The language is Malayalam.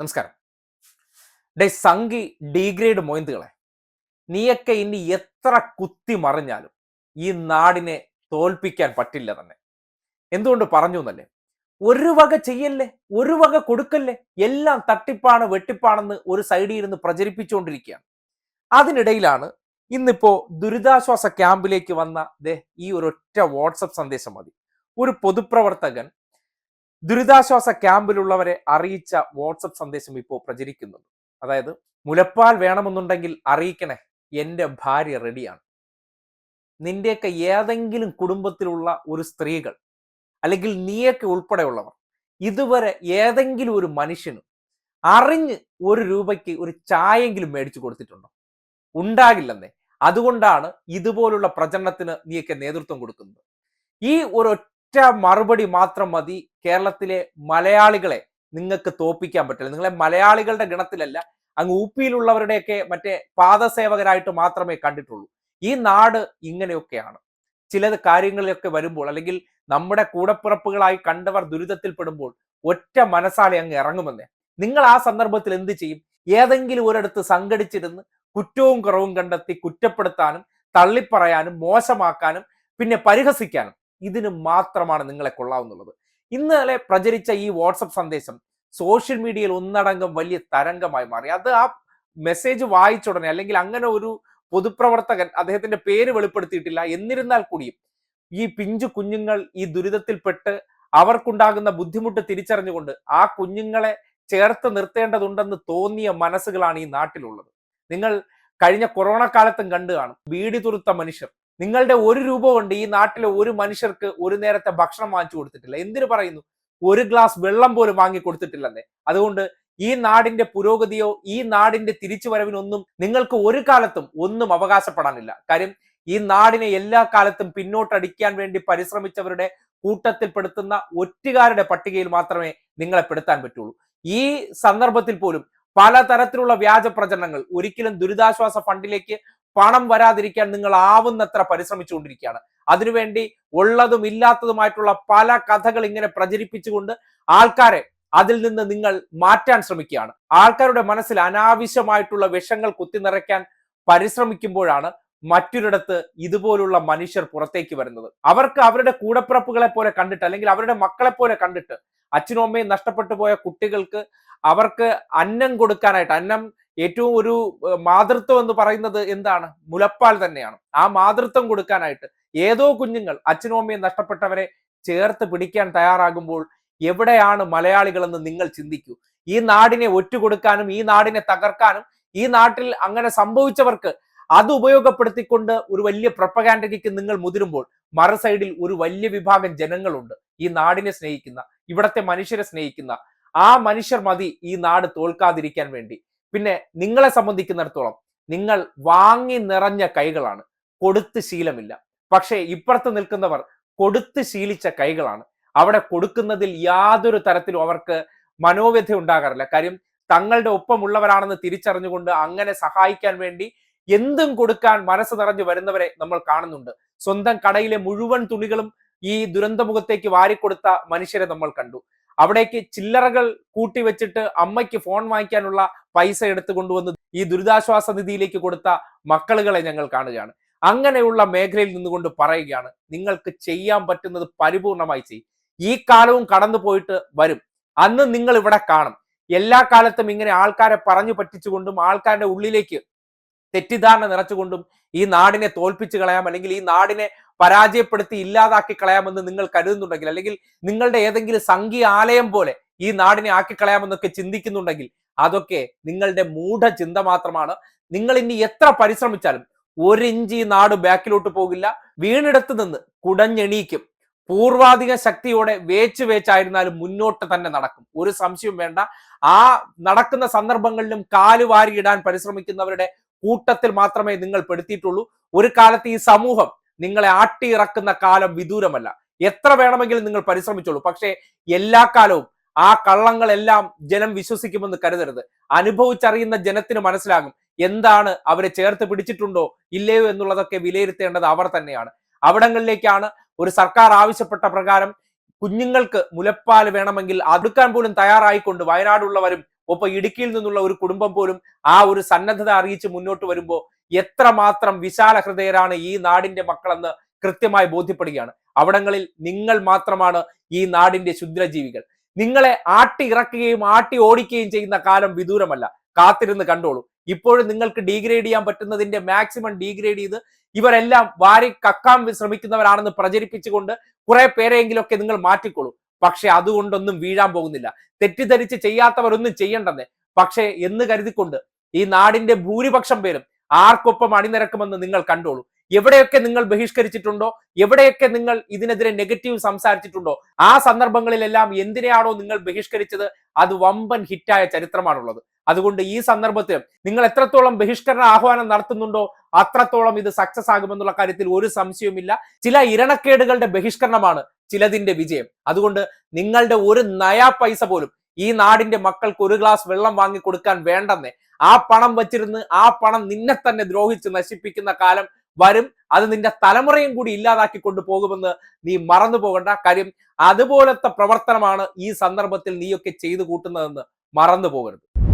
നമസ്കാരം. ഡേ സംഘി ഡീഗ്രേഡ് മൊയന്തുകളെ നീയൊക്കെ ഇനി എത്ര കുത്തി മറിഞ്ഞാലും ഈ നാടിനെ തോൽപ്പിക്കാൻ പറ്റില്ല തന്നെ. എന്തുകൊണ്ട് പറഞ്ഞു എന്നല്ലേ ഒരു വക ചെയ്യല്ലേ? ഒരു വക കൊടുക്കല്ലേ? എല്ലാം തട്ടിപ്പാണ് വെട്ടിപ്പാണെന്ന് ഒരു സൈഡിൽ ഇരുന്ന് പ്രചരിപ്പിച്ചുകൊണ്ടിരിക്കുകയാണ്. അതിനിടയിലാണ് ഇന്നിപ്പോ ദുരിതാശ്വാസ ക്യാമ്പിലേക്ക് വന്ന ദേ ഈ ഒരൊറ്റ വാട്സപ്പ് സന്ദേശം മതി. ഒരു പൊതുപ്രവർത്തകൻ ദുരിതാശ്വാസ ക്യാമ്പിലുള്ളവരെ അറിയിച്ച വാട്സപ്പ് സന്ദേശം ഇപ്പോൾ പ്രചരിക്കുന്നുണ്ട് അതായത് മുലപ്പാൽ വേണമെന്നുണ്ടെങ്കിൽ അറിയിക്കണേ എന്റെ ഭാര്യ റെഡിയാണ്. നിന്റെയൊക്കെ ഏതെങ്കിലും കുടുംബത്തിലുള്ള ഒരു സ്ത്രീകൾ അല്ലെങ്കിൽ നീയൊക്കെ ഉൾപ്പെടെയുള്ളവർ ഇതുവരെ ഏതെങ്കിലും ഒരു മനുഷ്യന് അറിഞ്ഞ് ഒരു രൂപയ്ക്ക് ഒരു ചായെങ്കിലും മേടിച്ചു കൊടുത്തിട്ടുണ്ടോ? ഉണ്ടാകില്ലെന്നേ. അതുകൊണ്ടാണ് ഇതുപോലുള്ള പ്രചരണത്തിന് നീയൊക്കെ നേതൃത്വം കൊടുക്കുന്നത്. ഈ ഒരൊറ്റ മറുപടി മാത്രം മതി കേരളത്തിലെ മലയാളികളെ നിങ്ങൾക്ക് തോപ്പിക്കാൻ പറ്റില്ല. നിങ്ങളെ മലയാളികളുടെ ഗണത്തിലല്ല അങ്ങ് ഊപ്പിയിലുള്ളവരുടെയൊക്കെ മറ്റേ പാദസേവകരായിട്ട് മാത്രമേ കണ്ടിട്ടുള്ളൂ. ഈ നാട് ഇങ്ങനെയൊക്കെയാണ്. ചില കാര്യങ്ങളിലൊക്കെ വരുമ്പോൾ അല്ലെങ്കിൽ നമ്മുടെ കൂടപ്പിറപ്പുകളായി കണ്ടവർ ദുരിതത്തിൽപ്പെടുമ്പോൾ ഒറ്റ മനസ്സാലെ അങ്ങ് ഇറങ്ങുമെന്നേ. നിങ്ങൾ ആ സന്ദർഭത്തിൽ എന്ത് ചെയ്യും? ഏതെങ്കിലും ഒരിടത്ത് സംഘടിച്ചിരുന്ന് കുറ്റവും കുറവും കണ്ടെത്തി കുറ്റപ്പെടുത്താനും തള്ളിപ്പറയാനും മോശമാക്കാനും പിന്നെ പരിഹസിക്കാനും. ഇതിന് മാത്രമാണ് നിങ്ങളെ കൊള്ളാവുന്നുള്ളത്. ഇന്നലെ പ്രചരിച്ച ഈ വാട്സപ്പ് സന്ദേശം സോഷ്യൽ മീഡിയയിൽ ഒന്നടങ്കം വലിയ തരംഗമായി മാറി. അത് ആ മെസ്സേജ് വായിച്ചുടനെ അല്ലെങ്കിൽ അങ്ങനെ ഒരു പൊതുപ്രവർത്തകൻ അദ്ദേഹത്തിന്റെ പേര് വെളിപ്പെടുത്തിയിട്ടില്ല. എന്നിരുന്നാൽ കൂടിയും ഈ പിഞ്ചു കുഞ്ഞുങ്ങൾ ഈ ദുരിതത്തിൽപ്പെട്ട് അവർക്കുണ്ടാകുന്ന ബുദ്ധിമുട്ട് തിരിച്ചറിഞ്ഞുകൊണ്ട് ആ കുഞ്ഞുങ്ങളെ ചേർത്ത് നിർത്തേണ്ടതുണ്ടെന്ന് തോന്നിയ മനസ്സുകളാണ് ഈ നാട്ടിലുള്ളത്. നിങ്ങൾ കഴിഞ്ഞ കൊറോണ കാലത്തും കണ്ടു കാണും. ബീഡി തുരുത്ത മനുഷ്യർ നിങ്ങളുടെ ഒരു രൂപ കൊണ്ട് ഈ നാട്ടിലെ ഒരു മനുഷ്യർക്ക് ഒരു നേരത്തെ ഭക്ഷണം വാങ്ങിച്ചു കൊടുത്തിട്ടില്ല. എന്തിനു പറയുന്നു? ഒരു ഗ്ലാസ് വെള്ളം പോലും വാങ്ങി കൊടുത്തിട്ടില്ലെന്നേ. അതുകൊണ്ട് ഈ നാടിന്റെ പുരോഗതിയോ ഈ നാടിന്റെ തിരിച്ചുവരവിനൊന്നും നിങ്ങൾക്ക് ഒരു കാലത്തും ഒന്നും അവകാശപ്പെടാനില്ല. കാര്യം ഈ നാടിനെ എല്ലാ കാലത്തും പിന്നോട്ടടിക്കാൻ വേണ്ടി പരിശ്രമിച്ചവരുടെ കൂട്ടത്തിൽപ്പെടുത്തുന്ന ഒറ്റുകാരുടെ പട്ടികയിൽ മാത്രമേ നിങ്ങളെ പെടുത്താൻ പറ്റുള്ളൂ. ഈ സന്ദർഭത്തിൽ പോലും പലതരത്തിലുള്ള വ്യാജ പ്രചരണങ്ങൾ. ഒരിക്കലും ദുരിതാശ്വാസ ഫണ്ടിലേക്ക് പണം വരാതിരിക്കാൻ നിങ്ങൾ ആവുന്നത്ര പരിശ്രമിച്ചുകൊണ്ടിരിക്കുകയാണ്. അതിനുവേണ്ടി ഉള്ളതും ഇല്ലാത്തതുമായിട്ടുള്ള പല കഥകൾ ഇങ്ങനെ പ്രചരിപ്പിച്ചുകൊണ്ട് ആൾക്കാരെ അതിൽ നിന്ന് നിങ്ങൾ മാറ്റാൻ ശ്രമിക്കുകയാണ്. ആൾക്കാരുടെ മനസ്സിൽ അനാവശ്യമായിട്ടുള്ള വിഷങ്ങൾ കുത്തിനിറയ്ക്കാൻ പരിശ്രമിക്കുമ്പോഴാണ് മറ്റൊരിടത്ത് ഇതുപോലുള്ള മനുഷ്യർ പുറത്തേക്ക് വരുന്നത്. അവർക്ക് അവരുടെ കൂടപ്പിറപ്പുകളെ പോലെ കണ്ടിട്ട് അല്ലെങ്കിൽ അവരുടെ മക്കളെ പോലെ കണ്ടിട്ട് അച്ഛനും അമ്മയും നഷ്ടപ്പെട്ടു പോയ കുട്ടികൾക്ക് അവർക്ക് അന്നം കൊടുക്കാനായിട്ട് അന്നം ഏറ്റവും ഒരു മാതൃത്വം എന്ന് പറയുന്നത് എന്താണ്? മുലപ്പാൽ തന്നെയാണ്. ആ മാതൃത്വം കൊടുക്കാനായിട്ട് ഏതോ കുഞ്ഞുങ്ങൾ അച്ഛനും അമ്മയും നഷ്ടപ്പെട്ടവരെ ചേർത്ത് പിടിക്കാൻ തയ്യാറാകുമ്പോൾ എവിടെയാണ് മലയാളികളെന്ന് നിങ്ങൾ ചിന്തിക്കൂ. ഈ നാടിനെ ഒറ്റുകൊടുക്കാനും ഈ നാടിനെ തകർക്കാനും ഈ നാട്ടിൽ അങ്ങനെ സംഭവിച്ചവർക്ക് അത് ഉപയോഗപ്പെടുത്തിക്കൊണ്ട് ഒരു വലിയ പ്രൊപ്പഗാൻഡയ്ക്ക് നിങ്ങൾ മുതിരുമ്പോൾ മറു സൈഡിൽ ഒരു വലിയ വിഭാഗം ജനങ്ങളുണ്ട്. ഈ നാടിനെ സ്നേഹിക്കുന്ന ഇവിടത്തെ മനുഷ്യരെ സ്നേഹിക്കുന്ന ആ മനുഷ്യർ മതി ഈ നാട് തോൽക്കാതിരിക്കാൻ വേണ്ടി. പിന്നെ നിങ്ങളെ സംബന്ധിക്കുന്നിടത്തോളം നിങ്ങൾ വാങ്ങി നിറഞ്ഞ കൈകളാണ്. കൊടുത്ത് ശീലമില്ല. പക്ഷേ ഇപ്പുറത്ത് നിൽക്കുന്നവർ കൊടുത്ത് ശീലിച്ച കൈകളാണ്. അവിടെ കൊടുക്കുന്നതിൽ യാതൊരു തരത്തിലും അവർക്ക് മനോവ്യഥ ഉണ്ടാകാറില്ല. കാര്യം തങ്ങളുടെ ഒപ്പമുള്ളവരാണെന്ന് തിരിച്ചറിഞ്ഞുകൊണ്ട് അങ്ങനെ സഹായിക്കാൻ വേണ്ടി എന്തും കൊടുക്കാൻ മനസ്സ് നിറഞ്ഞു വരുന്നവരെ നമ്മൾ കാണുന്നുണ്ട്. സ്വന്തം കടയിലെ മുഴുവൻ തുണികളും ഈ ദുരന്തമുഖത്തേക്ക് വാരിക്കൊടുത്ത മനുഷ്യരെ നമ്മൾ കണ്ടു. അവിടേക്ക് ചില്ലറകൾ കൂട്ടി വെച്ചിട്ട് അമ്മയ്ക്ക് ഫോൺ വാങ്ങിക്കാനുള്ള പൈസ എടുത്തു കൊണ്ടുവന്ന് ഈ ദുരിതാശ്വാസ നിധിയിലേക്ക് കൊടുത്ത മക്കളുകളെ ഞങ്ങൾ കാണുകയാണ്. അങ്ങനെയുള്ള മേഖലയിൽ നിന്നുകൊണ്ട് പറയുകയാണ് നിങ്ങൾക്ക് ചെയ്യാൻ പറ്റുന്നത് പരിപൂർണമായി ചെയ്യും. ഈ കാലവും കടന്നു പോയിട്ട് വരും. അന്ന് നിങ്ങൾ ഇവിടെ കാണും. എല്ലാ കാലത്തും ഇങ്ങനെ ആൾക്കാരെ പറഞ്ഞു പറ്റിച്ചുകൊണ്ടും ആൾക്കാരുടെ ഉള്ളിലേക്ക് തെറ്റിദ്ധാരണ നിറച്ചുകൊണ്ടും ഈ നാടിനെ തോൽപ്പിച്ച് കളയാം അല്ലെങ്കിൽ ഈ നാടിനെ പരാജയപ്പെടുത്തി ഇല്ലാതാക്കി കളയാമെന്ന് നിങ്ങൾ കരുതുന്നുണ്ടെങ്കിൽ അല്ലെങ്കിൽ നിങ്ങളുടെ ഏതെങ്കിലും സംഘീയ ആലയം പോലെ ഈ നാടിനെ ആക്കി കളയാമെന്നൊക്കെ ചിന്തിക്കുന്നുണ്ടെങ്കിൽ അതൊക്കെ നിങ്ങളുടെ മൂഢ ചിന്ത മാത്രമാണ്. നിങ്ങൾ ഇനി എത്ര പരിശ്രമിച്ചാലും ഒരിഞ്ച് ഈ നാട് ബാക്കിലോട്ട് പോകില്ല. വീണിടത്ത് നിന്ന് കുടഞ്ഞെണീക്കും. പൂർവാധിക ശക്തിയോടെ വേച്ച് വേച്ചായിരുന്നാലും മുന്നോട്ട് തന്നെ നടക്കും. ഒരു സംശയവും വേണ്ട. ആ നടക്കുന്ന സന്ദർഭങ്ങളിലും കാലുവാരിയിടാൻ പരിശ്രമിക്കുന്നവരുടെ കൂട്ടത്തിൽ മാത്രമേ നിങ്ങൾ പെടുത്തിയിട്ടുള്ളൂ. ഒരു കാലത്ത് ഈ സമൂഹം നിങ്ങളെ ആട്ടിയിറക്കുന്ന കാലം വിദൂരമല്ല. എത്ര വേണമെങ്കിലും നിങ്ങൾ പരിശ്രമിച്ചോളൂ. പക്ഷേ എല്ലാ കാലവും ആ കള്ളങ്ങളെല്ലാം ജനം വിശ്വസിക്കുമെന്ന് കരുതരുത്. അനുഭവിച്ചറിയുന്ന ജനത്തിന് മനസ്സിലാകും എന്താണ് അവരെ ചേർത്ത് പിടിച്ചിട്ടുണ്ടോ ഇല്ലയോ എന്നുള്ളതൊക്കെ വിലയിരുത്തേണ്ടത് അവർ തന്നെയാണ്. അവിടങ്ങളിലേക്കാണ് ഒരു സർക്കാർ ആവശ്യപ്പെട്ട പ്രകാരം കുഞ്ഞുങ്ങൾക്ക് മുലപ്പാൽ വേണമെങ്കിൽ അടുക്കാൻ പോലും തയ്യാറായിക്കൊണ്ട് വയനാടുള്ളവരും ഒപ്പം ഇടുക്കിയിൽ നിന്നുള്ള ഒരു കുടുംബം പോലും ആ ഒരു സന്നദ്ധത അറിയിച്ച് മുന്നോട്ട് വരുമ്പോൾ എത്രമാത്രം വിശാല ഹൃദയരാണ് ഈ നാടിന്റെ മക്കളെന്ന് കൃത്യമായി ബോധ്യപ്പെടുകയാണ്. അവിടങ്ങളിൽ നിങ്ങൾ മാത്രമാണ് ഈ നാടിന്റെ ശുദ്രജീവികൾ. നിങ്ങളെ ആട്ടി ഇറക്കുകയും ആട്ടി ഓടിക്കുകയും ചെയ്യുന്ന കാലം വിദൂരമല്ല. കാത്തിരുന്ന് കണ്ടോളൂ. ഇപ്പോഴും നിങ്ങൾക്ക് ഡീഗ്രേഡ് ചെയ്യാൻ പറ്റുന്നതിന്റെ മാക്സിമം ഡീഗ്രേഡ് ചെയ്ത് ഇവരെല്ലാം വാരി കക്കാൻ ശ്രമിക്കുന്നവരാണെന്ന് പ്രചരിപ്പിച്ചുകൊണ്ട് കുറെ പേരെയെങ്കിലൊക്കെ നിങ്ങൾ മാറ്റിക്കോളൂ. പക്ഷെ അതുകൊണ്ടൊന്നും വീഴാൻ പോകുന്നില്ല. തെറ്റിദ്ധരിച്ച് ചെയ്യാത്തവരൊന്നും ചെയ്യണ്ടെന്ന്. പക്ഷേ എന്ന് കരുതിക്കൊണ്ട് ഈ നാടിന്റെ ഭൂരിപക്ഷം പേരും ആർക്കൊപ്പം അണിനിരക്കുമെന്ന് നിങ്ങൾ കണ്ടോളൂ. എവിടെയൊക്കെ നിങ്ങൾ ബഹിഷ്കരിച്ചിട്ടുണ്ടോ? എവിടെയൊക്കെ നിങ്ങൾ ഇതിനെതിരെ നെഗറ്റീവ് സംസാരിച്ചിട്ടുണ്ടോ? ആ സന്ദർഭങ്ങളിലെല്ലാം എന്തിനെയാണോ നിങ്ങൾ ബഹിഷ്കരിച്ചത്? അത് വമ്പൻ ഹിറ്റായ ചരിത്രമാണുള്ളത്. അതുകൊണ്ട് ഈ സന്ദർഭത്തിൽ നിങ്ങൾ എത്രത്തോളം ബഹിഷ്കരണ ആഹ്വാനം നടത്തുന്നുണ്ടോ അത്രത്തോളം ഇത് സക്സസ് ആകുമെന്നുള്ള കാര്യത്തിൽ ഒരു സംശയവുമില്ല. ചില ഇരണക്കേടുകളുടെ ബഹിഷ്കരണമാണ് ചിലതിന്റെ വിജയം. അതുകൊണ്ട് നിങ്ങളുടെ ഒരു നയാ പൈസ പോലും ഈ നാടിന്റെ മക്കൾക്ക് ഒരു ഗ്ലാസ് വെള്ളം വാങ്ങി കൊടുക്കാൻ വേണ്ടെന്നേ. ആ പണം വച്ചിരുന്ന് ആ പണം നിന്നെ തന്നെ ദ്രോഹിച്ച് നശിപ്പിക്കുന്ന കാലം വരും. അത് നിന്റെ തലമുറയും കൂടി ഇല്ലാതാക്കി കൊണ്ടുപോകുമെന്ന് നീ മറന്നു പോകണ്ട. കാര്യം അതുപോലത്തെ പ്രവർത്തനമാണ് ഈ സന്ദർഭത്തിൽ നീയൊക്കെ ചെയ്തു കൂട്ടുന്നതെന്ന് മറന്നു പോകരുത്.